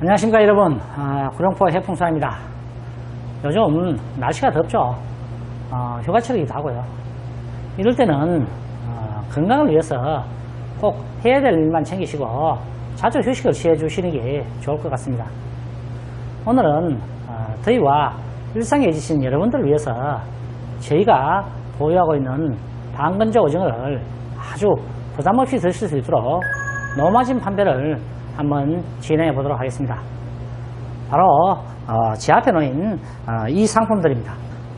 안녕하십니까 여러분. 아, 구룡포 해풍선입니다. 요즘 날씨가 덥죠? 어, 휴가철이기도 하고요. 이럴 때는 어, 건강을 위해서 꼭 해야 될 일만 챙기시고 자주 휴식을 취해 주시는 게 좋을 것 같습니다. 오늘은 어, 더위와 일상에 지친 여러분들을 위해서 저희가 보유하고 있는 방건조 오징어를 아주 부담 없이 드실 수 있도록 노마진 판매를 한번 진행해 보도록 하겠습니다. 바로 어, 제 앞에 놓인 어, 이 상품들입니다.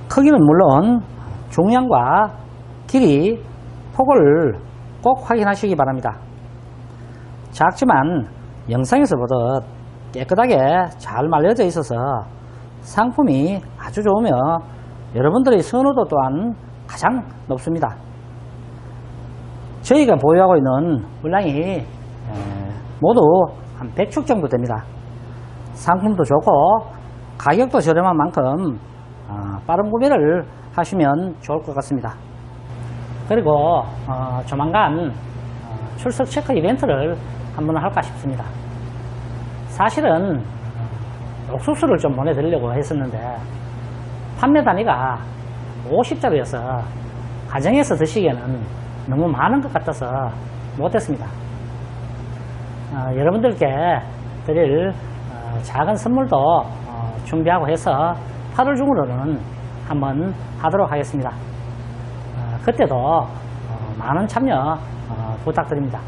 크기는 물론 중량과 길이, 폭을 꼭 확인하시기 바랍니다. 작지만 영상에서 보듯 깨끗하게 잘 말려져 있어서 상품이 아주 좋으며 여러분들의 선호도 또한 가장 높습니다. 저희가 보유하고 있는 물량이 에, 모두 한 100축 정도 됩니다. 상품도 좋고 가격도 저렴한 만큼 어, 빠른 구매를 하시면 좋을 것 같습니다. 그리고 어, 조만간 어, 출석 체크 이벤트를 한번 할까 싶습니다. 사실은 어, 옥수수를 좀 보내드리려고 했었는데 판매 단위가 50자루여서 가정에서 드시기에는 너무 많은 것 같아서 못했습니다. 어, 여러분들께 드릴 어, 작은 선물도 어, 준비하고 해서 8월 중으로는 한번 하도록 하겠습니다. 어, 그때도 어, 많은 참여 어, 부탁드립니다.